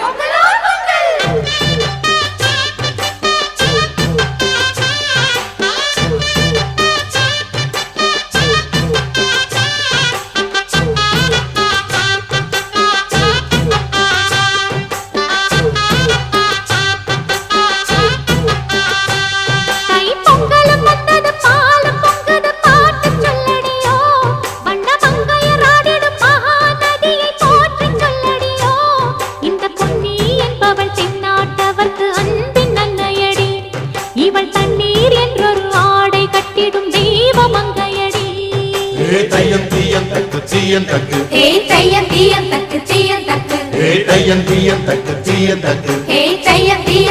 பொங்கல். இவள் தண்ணீர் என்றொரு ஆடை கட்டிடும் தெய்வ ஏ தையம் தீயம் தக்கு சீயம் தக்கு. ஏ தையம் தீயம் தக்கு சீயம் தக்கு. ஏ தையம் தீயம் தக்கு சீயம் தக்கு. ஏ தையம் தீயம்